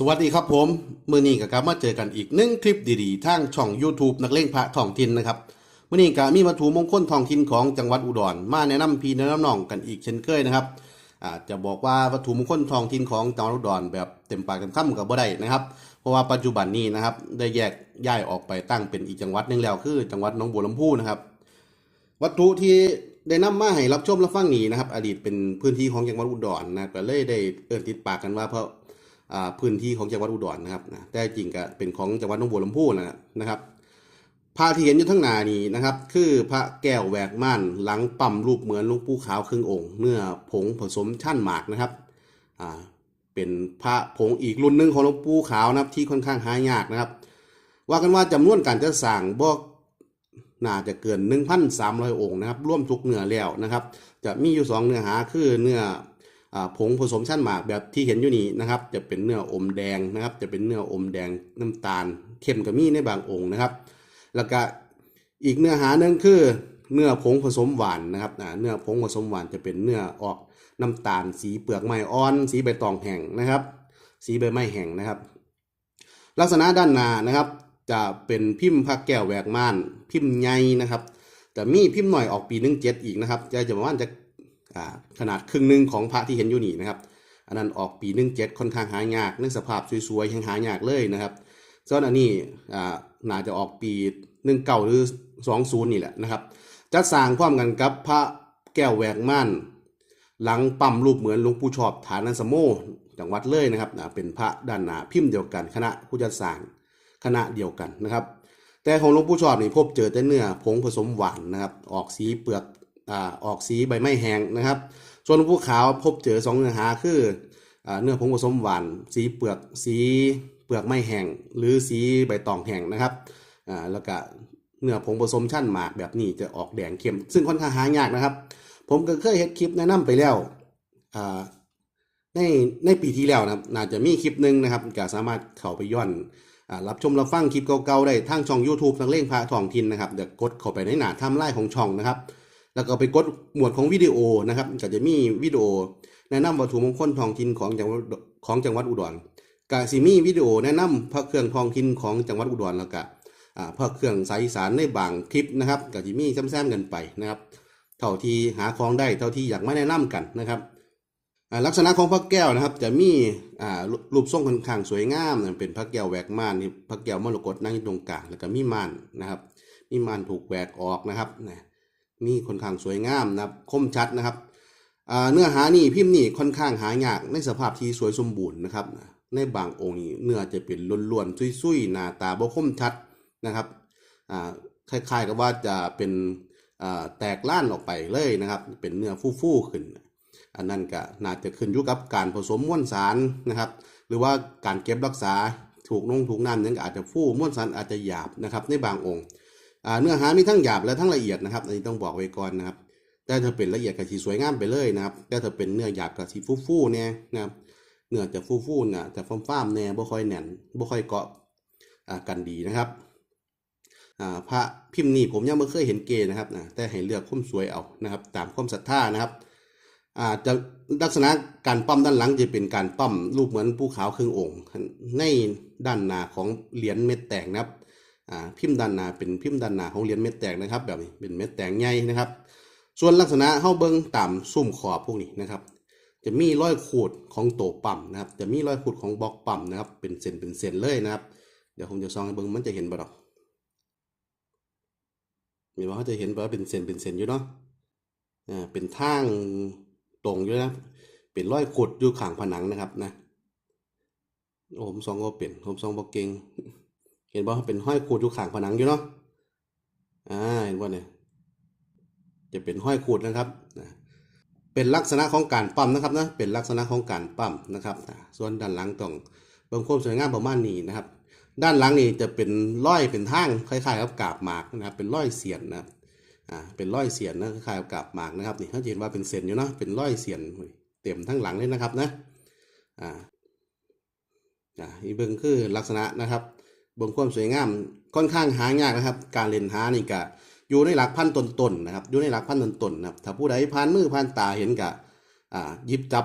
สวัสดีครับผม มื่อนี้ก็กลับมาเจอกันอีกหนึ่งคลิปดีๆทางช่อง YouTube นักเลงพระท้องถิ่นนะครับมื่อนี้ก็มีวัตถุมงคลท้องถิ่นของจังหวัดอุดร มาแนะนำพี่แนะนำน้องกันอีกเช่นเคยนะครับอาจจะบอกว่าวัตถุมงคลท้องถิ่นของจังหวัดอุดรแบบเต็มปากเต็มคำกับบ่ได้นะครับ เพราะว่าปัจจุบันนี้นะครับได้แยกย้ายออกไปตั้งเป็นอีกจังหวัดหนึงแล้วคือ จังหวัดหนองบัวลำพูนะครับ วัตถุที่ได้นำมาให้รับชมรับฟังนี้นะครับ อดีตเป็นพื้นที่ของจังหวัดอุดรนะก็เลยได้เอิ้นติดปากกันว่าเพราะ พื้นที่ของจังหวัดอุดรนะครับนะแต่จริงก็เป็นของจังหวัดหนองบัวลำพูนะนะครับพระที่เห็นอยู่ทั้งหนานี้นะครับ คือพระแก้วแหวกม่านหลังปั๊มรูปเหมือนลุงปู่ขาวครึ่งองค์ เนื้อผงผสมชั่นหมากนะครับอ่าเป็นพระผงอีกรุ่นหนึ่งของลวงปู่ขาวนะครับที่ค่อนข้างหายากนะครับ ว่ากันว่าจำนวนการจะสั่งบ่น่าจะเกิน 1,300 องค์นะครับร่วมทุกเนื้อแล้วนะครับ จะมีอยู่ 2 เนื้อหาคือเนื้อ ผงผสมชั้นหมากแบบที่เห็นอยู่นี้นะครับ จะเป็นเนื้ออมแดงนะครับ จะเป็นเนื้ออมแดงน้ำตาลเข้มก็มีในบางองค์นะครับ แล้วก็อีกเนื้อหาหนึ่งคือเนื้อผงผสมหวานนะครับเนื้อผงผสมหวานจะเป็นเนื้อออกน้ำตาล สีเปลือกไม้อ่อน สีใบตองแห้งนะครับ สีใบไม้แห้งนะครับ ลักษณะด้านหน้านะครับ จะเป็นพิมพ์พระแก้วแหวกม่าน พิมพ์ใหญ่นะครับแต่มีพิมพ์หน่อยออกปีหนึ่งเจ็ดอีกนะครับจะจะประมาณจะ ขนาดครึ่งหนึ่งของพระที่เห็นอยู่นี่นะครับ อันนั้นออกปีหนึ่งเจ็ดค่อนข้างหายากในสภาพสวยๆยังหายากเลยนะครับส่วนอันนี้น่าจะออกปีหนึ่งเก่าหรือสองศูนย์นี่แหละนะครับจะสร้างความกันกับพระแก้วแหวกม่านหลังปั๊มรูปเหมือนหลวงปู่ชอบฐานันสมโมจังหวัดเลยนะครับเป็นพระด้านหน้าพิมพ์เดียวกัน คณะผู้จัดสร้างคณะเดียวกันนะครับ แต่ของหลวงปู่ชอบนี่พบเจอแต่เนื้อผงผสมหวานนะครับ ออกสีเปลือก อออกสีใบไม้แห้งนะครับ ส่วนหลวงปู่ขาวพบเจอสองเนื้อหาคืออเนื้อผงผสมหวาน สีเปลือกสีเปลือกไม้แห้งหรือสีใบตองแห้งนะครับแล้วก็เนื้อผงผสมชั้นหมากแบบนี้จะออกแดงเข้ม ซึ่งค่อนข้างหายากนะครับ ผมก็เคยเห็นคลิปแนะนำไปแล้วในในปีที่แล้วนะครับน่าจะมีคลิปหนึ่งนะครับก็สามารถเข้าไปย้อนอรับชมรับฟังคลิปเก่าๆได้ทางช่อง YouTube นักเลงพาทองทินนะครับเดี๋ยวกดเข้าไปในหน้าทม์ไลน์ของช่องนะครับ แล้วก็ไปกดหมวดของวิดีโอนะครับก็จะมีวิดีโอ แนะนำวัตถุมงคลทองทินของจังหวัดของจังหวัดอุดรกาซิมีวิดีโอแนะนำพระเครื่องทองทินของจังหวัดอุดรแล้วก็พระเครื่องสายสานในบางคลิปนะครับก็จะมีแซมๆกันไปนะครับเท่าที่หาของได้เท่าที่อยากมาแนะนำกันนะครับลักษณะของพระแก้วนะครับ จะมีรูปทรงค่อนข้างสวยงามเป็นพระแก้วแหวกม่านนี่พระแก้วมรกตนั่งอยู่ตรงกลางแล้วก็มีม่านนะครับมีม่านถูกแหวกออกนะครับนะ มีค่อนข้างสวยงามนะครับคมชัดนะครับเนื้อหานี่พิมพ์นี่ค่อนข้างหายากในสภาพที่สวยสมบูรณ์นะครับ ในบางองค์นี่เนื้อจะเป็นล้วนๆซุยๆหน้าตาบ่คมชัดนะครับคล้ายๆกับว่าจะเป็นแตกล้านออกไปเลยนะครับ เป็นเนื้อฟู่ๆขึ้น อันนั้นก็น่าจะขึ้นอยู่กับการผสมม้วนสารนะครับ หรือว่าการเก็บรักษาถูกนงถูกน้ำนั้นอาจจะฟูม้วนสารอาจจะหยาบนะครับ ในบางองค์ เนื้อหามีทั้งหยาบและทั้งละเอียดนะครับอันนี้ต้องบอกไว้ก่อนนะครับ แต่ถ้าเป็นละเอียดก็สีสวยงามไปเลยนะครับ แต่ถ้าเป็นเนื้อหยาบก็สีฟู่ๆเนี่ยนะครับเนื้อจะฟู่ๆเนี่ยจะฟ้ามๆเนี่ยบ่ค่อยแน่นบ่ค่อยเกาะกันดีนะครับอ่าพระพิมพ์นี้ผมยังไม่เคยเห็นเกย์นะครับนะแต่ให้เลือกความสวยเอานะครับ ตามความศรัทธานะครับอ่าจะลักษณะการปั้มด้านหลังจะเป็นการปั้มรูปเหมือนภูเขาครึ่งองค์ ในด้านหน้าของเหรียญเม็ดแตกนะครับ พิมพ์ด้านหน้าเป็นพิมพ์ด้านหน้าของเหรียญเม็ดแตกนะครับ แบบนี้เป็นเม็ดแตกใหญ่นะครับ ส่วนลักษณะเข้าเบิ้งตามซุ่มขอบพวกนี้นะครับ จะมีรอยขูดของโตปั๊มนะครับ จะมีรอยขูดของบล็อกปั๊มนะครับ เป็นเส้นเป็นเส้นเลยนะครับ เดี๋ยวผมจะซองให้เบิ้งมันจะเห็นบ่ดอกมีว่าเขาจะเห็นว่าเป็นเส้นเป็นเส้นอยู่เนาะอ่าเป็นทางตรงอยู่นะเป็นรอยขุดอยู่ข้างผนังนะครับนะโอ้ผมซองก็เป็นผมซองบอกเก่ง เห็นบ่เป็นห้อยขูดอยู่ข้างผนังอยู่เนาะอ่าเห็นบ่เนี่ยจะเป็นห้อยขูดนะครับนะเป็นลักษณะของการปั๊มนะครับนะเป็นลักษณะของการปั๊มนะครับส่วนด้านหลังต้องเบิ่งความสวยงามประมาณนี้นะครับ ด้านหลังนี่จะเป็นร้อยเป็นทางคล้ายๆกับกาบหมากนะครับเป็นร้อยเสียนนะครับอ่าเป็นร้อยเสียนนะคล้ายๆกับกาบหมากนะครับนี่เขาเห็นว่าเป็นเส้นอยู่เนาะเป็นร้อยเสียนเต็มทั้งหลังเลยนะครับนะอ่าอ่าอีเบิ้งคือลักษณะนะครับ เบิ้งความสวยงามค่อนข้างหายากนะครับ การเล่นหานี่ก็อยู่ในหลักพันตนๆนะครับ อยู่ในหลักพันตนๆนะครับ ถ้าผู้ใดผ่านมือผ่านตาเห็นกะอ่าหยิบจับ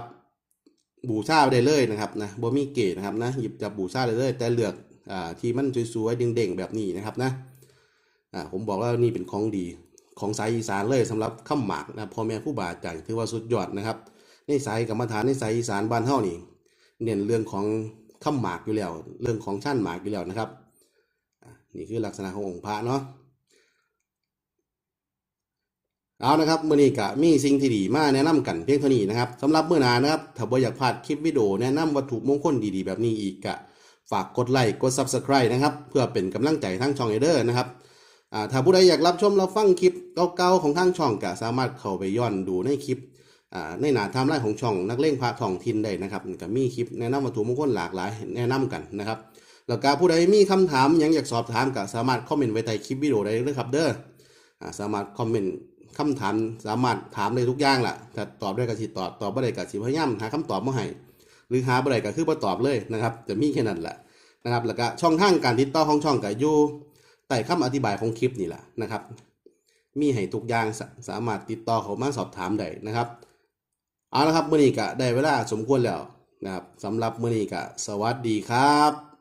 บูชาได้เลยนะครับนะบ่มีเกตนะครับนะหยิบจับบูชาได้เลย แต่เลือกอ่าที่มันสวยๆเด้งๆแบบนี้นะครับนะอ่าผมบอกว่านี่เป็นของดีของสายอีสานเลยสำหรับข้ามหมากนะพ่อแม่ผู้บาอาจายถือว่าสุดยอดนะครับในสายกรรมฐานในสายอีสานบ้านเฮานี่เน้นเรื่องของข้ามหมากอยู่แล้ว เรื่องของชั้นหมากอยู่แล้วนะครับ นี่คือลักษณะขององค์พระเนาะเอานะครับมื้อนี้ก็มีสิ่งที่ดีมาแนะนำกันเพียงเท่านี้นะครับสำหรับเมื้อนานะครับถ้าบ่อยากพลาดคลิปวิดีโอแนะนำวัตถุมงคลดีๆ แบบนี้อีกก็ฝากกดไลค์กด Subscribe นะครับเพื่อเป็นกำลังใจทั้งช่องเอเดอร์นะครับถ้าผู้ใดอยากรับชมรับฟังคลิปเก่าๆของทางช่องก็สามารถเข้าไปย้อนดูในคลิปในหน้าไทม์ไลน์ของช่องนักเล่งพระทองถิ่นได้นะครับก็มีคลิปแนะนำวัตถุมงคลหลากหลายแนะนำกันนะครับ แล้วก็ผู้ใดมีคำถามยังอยากสอบถามก็สามารถคอมเมนต์ไว้ใต้คลิปวิดีโอได้เลยครับเด้ออสามารถคอมเมนต์คำถามสามารถถามได้ทุกอย่างแหละถ้าตอบได้ก็สิตอบตอบบ่ได้ก็สิพยายามหาคำตอบมาให้หรือหาบ่ได้ก็คือบ่ตอบเลยนะครับจะมีแค่นั้นแหละนะครับแล้วก็ช่องทางการติดต่อของช่องก็อยู่ใต้คำอธิบายของคลิปนี่แหละนะครับ มีให้ทุกอย่างสาสามารถติดต่อเข้ามาสอบถามได้นะครับเอาละครับมื้อนี้ก็ได้เวลาสมควรแล้วนะครับสำหรับมื้อนี้ก็สวัสดีครับ